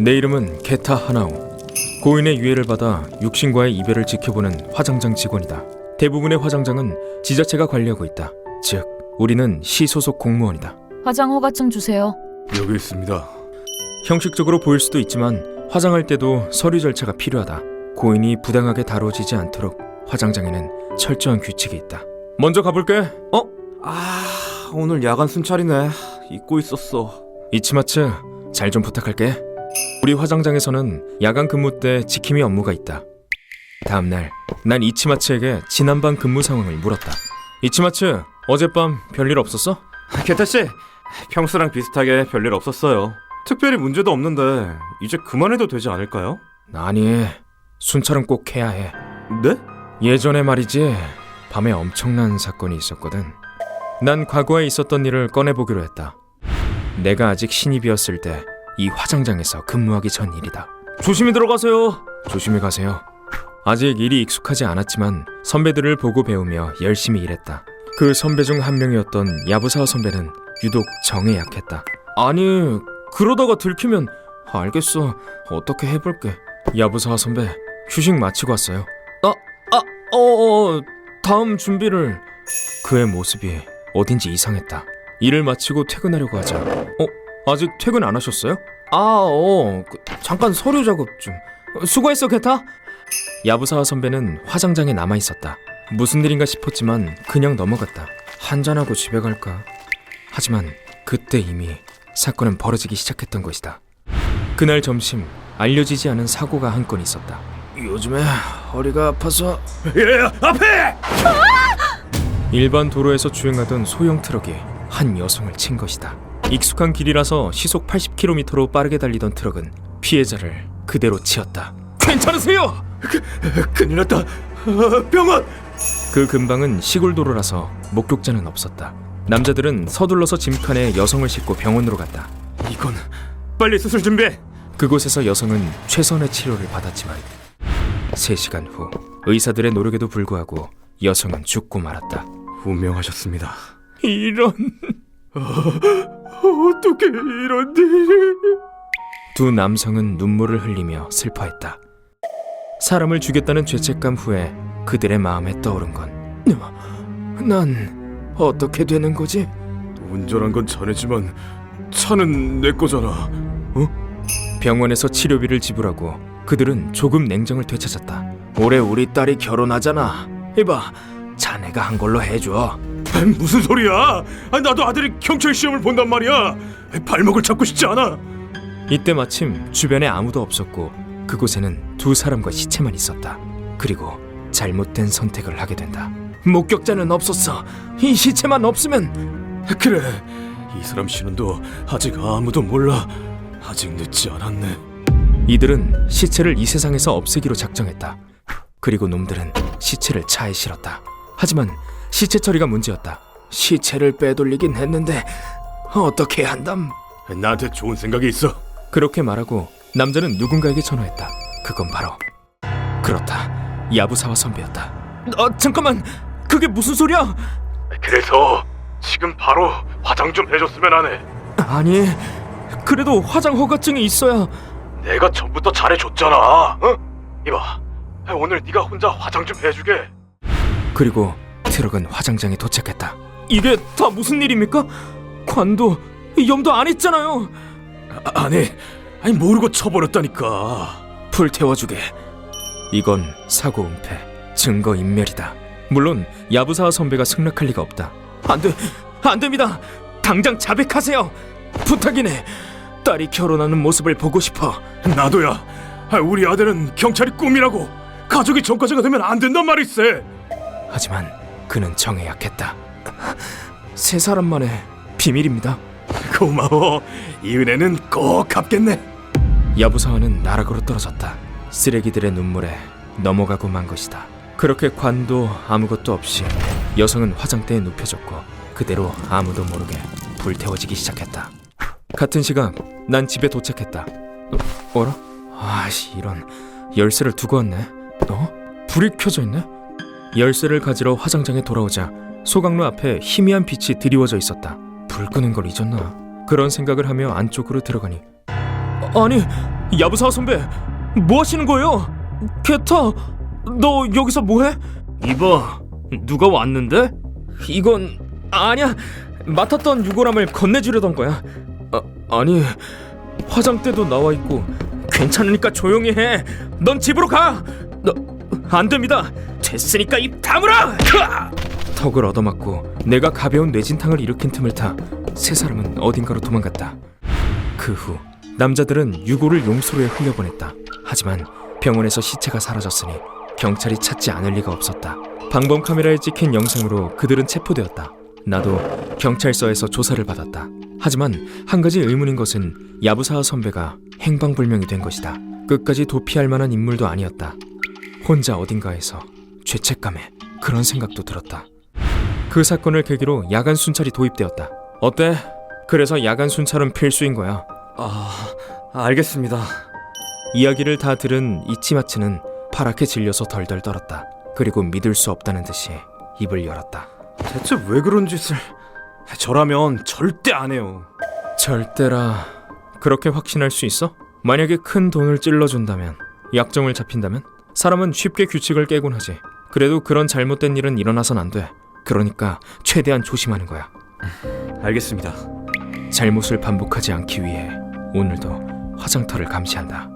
내 이름은 게타 하나오. 고인의 유해를 받아 육신과의 이별을 지켜보는 화장장 직원이다. 대부분의 화장장은 지자체가 관리하고 있다. 즉, 우리는 시 소속 공무원이다. 화장 허가증 주세요. 여기 있습니다. 형식적으로 보일 수도 있지만 화장할 때도 서류 절차가 필요하다. 고인이 부당하게 다뤄지지 않도록 화장장에는 철저한 규칙이 있다. 먼저 가볼게. 어? 아 오늘 야간 순찰이네. 잊고 있었어. 이치마츠, 잘 좀 부탁할게. 우리 화장장에서는 야간 근무 때 지킴이 업무가 있다. 다음 날, 난 이치마츠에게 지난밤 근무 상황을 물었다. 이치마츠, 어젯밤 별일 없었어? 게타 씨 평소랑 비슷하게 별일 없었어요. 특별히 문제도 없는데 이제 그만해도 되지 않을까요? 아니, 순찰은 꼭 해야 해. 네? 예전에 말이지 밤에 엄청난 사건이 있었거든. 난 과거에 있었던 일을 꺼내보기로 했다. 내가 아직 신입이었을 때 이 화장장에서 근무하기 전 일이다. 조심히 들어가세요. 조심히 가세요. 아직 일이 익숙하지 않았지만 선배들을 보고 배우며 열심히 일했다. 그 선배 중 한 명이었던 야부사와 선배는 유독 정에 약했다. 아니 그러다가 들키면 알겠어. 어떻게 해볼게. 야부사와 선배 휴식 마치고 왔어요. 아, 아, 어, 어, 다음 준비를 그의 모습이 어딘지 이상했다. 일을 마치고 퇴근하려고 하자. 어, 아직 퇴근 안 하셨어요? 아, 어, 그, 잠깐 서류 작업 좀. 어, 수고했어, 게타. 야부사와 선배는 화장장에 남아 있었다. 무슨 일인가 싶었지만 그냥 넘어갔다. 한잔하고 집에 갈까? 하지만 그때 이미 사건은 벌어지기 시작했던 것이다. 그날 점심 알려지지 않은 사고가 한 건 있었다. 요즘에 허리가 아파서 예 앞에! 일반 도로에서 주행하던 소형 트럭이 한 여성을 친 것이다. 익숙한 길이라서 시속 80km로 빠르게 달리던 트럭은 피해자를 그대로 치었다. 괜찮으세요? 큰일 났다. 아, 병원! 그 근방은 시골 도로라서 목격자는 없었다. 남자들은 서둘러서 짐칸에 여성을 싣고 병원으로 갔다. 이건 빨리 수술 준비해. 그곳에서 여성은 최선의 치료를 받았지만 3시간 후 의사들의 노력에도 불구하고 여성은 죽고 말았다. 운명하셨습니다. 이런 어떻게 이런 일이? 두 남성은 눈물을 흘리며 슬퍼했다. 사람을 죽였다는 죄책감 후에 그들의 마음에 떠오른 건 난 어떻게 되는 거지? 운전한 건 자네지만 차는 내 거잖아. 병원에서 치료비를 지불하고 그들은 조금 냉정을 되찾았다. 올해 우리 딸이 결혼하잖아. 이봐, 자네가 한 걸로 해줘. 아, 무슨 소리야? 아, 나도 아들이 경찰 시험을 본단 말이야. 발목을 잡고 싶지 않아. 이때 마침 주변에 아무도 없었고 그곳에는 두 사람과 시체만 있었다. 그리고 잘못된 선택을 하게 된다. 목격자는 없었어. 이 시체만 없으면 그래. 이 사람 신원도 아직 아무도 몰라. 아직 늦지 않았네. 이들은 시체를 이 세상에서 없애기로 작정했다. 그리고 놈들은 시체를 차에 실었다. 하지만 시체 처리가 문제였다. 시체를 빼돌리긴 했는데 어떻게 한담? 나한테 좋은 생각이 있어. 그렇게 말하고 남자는 누군가에게 전화했다. 그건 바로 그렇다. 야부사와 선배였다. 어, 잠깐만. 그게 무슨 소리야? 그래서 지금 바로 화장 좀 해줬으면 하네. 아니, 그래도 화장 허가증이 있어야 내가 전부터 잘해줬잖아. 어? 이봐. 오늘 네가 혼자 화장 좀 해주게. 그리고 트럭은 화장장에 도착했다. 이게 다 무슨 일입니까? 관도 염도 안 했잖아요. 아, 아니, 아니 모르고 쳐버렸다니까. 불 태워주게. 이건 사고 은폐, 증거 인멸이다. 물론 야부사 선배가 승낙할 리가 없다. 안 돼, 안 됩니다. 당장 자백하세요. 부탁이네. 딸이 결혼하는 모습을 보고 싶어. 나도야. 아, 우리 아들은 경찰이 꿈이라고. 가족이 전과자가 되면 안 된단 말일세. 하지만 그는 정에 약했다. 세 사람만의 비밀입니다. 고마워. 이 은혜는 꼭 갚겠네. 야부사와는 나락으로 떨어졌다. 쓰레기들의 눈물에 넘어가고 만 것이다. 그렇게 관도 아무것도 없이 여성은 화장대에 눕혀졌고 그대로 아무도 모르게 불태워지기 시작했다. 같은 시각 난 집에 도착했다. 어, 어라? 아씨 이런 열쇠를 두고 왔네. 어? 불이 켜져 있네. 열쇠를 가지러 화장장에 돌아오자 소각로 앞에 희미한 빛이 드리워져 있었다. 불 끄는 걸 잊었나? 그런 생각을 하며 안쪽으로 들어가니 아니 야부사 선배, 뭐 하시는 거예요? 게타, 너 여기서 뭐해? 이봐, 누가 왔는데? 이건 아니야. 맡았던 유골함을 건네주려던 거야. 아, 아니 화장대도 나와 있고 괜찮으니까 조용히 해. 넌 집으로 가. 너안 됩니다. 됐으니까 입 다물어. 크아! 턱을 얻어맞고 내가 가벼운 뇌진탕을 일으킨 틈을 타 세 사람은 어딘가로 도망갔다. 그 후 남자들은 유골을 용소로에 흘려보냈다. 하지만 병원에서 시체가 사라졌으니 경찰이 찾지 않을 리가 없었다. 방범 카메라에 찍힌 영상으로 그들은 체포되었다. 나도 경찰서에서 조사를 받았다. 하지만 한 가지 의문인 것은 야부사 선배가 행방불명이 된 것이다. 끝까지 도피할 만한 인물도 아니었다. 혼자 어딘가에서 죄책감에 그런 생각도 들었다. 그 사건을 계기로 야간 순찰이 도입되었다. 어때? 그래서 야간 순찰은 필수인 거야. 아, 알겠습니다. 이야기를 다 들은 이치마츠는 파랗게 질려서 덜덜 떨었다. 그리고 믿을 수 없다는 듯이 입을 열었다. 대체 왜 그런 짓을? 저라면 절대 안 해요. 절대라 그렇게 확신할 수 있어? 만약에 큰 돈을 찔러준다면 약점을 잡힌다면 사람은 쉽게 규칙을 깨곤 하지. 그래도 그런 잘못된 일은 일어나선 안 돼. 그러니까 최대한 조심하는 거야. 알겠습니다. 잘못을 반복하지 않기 위해 오늘도 화장터를 감시한다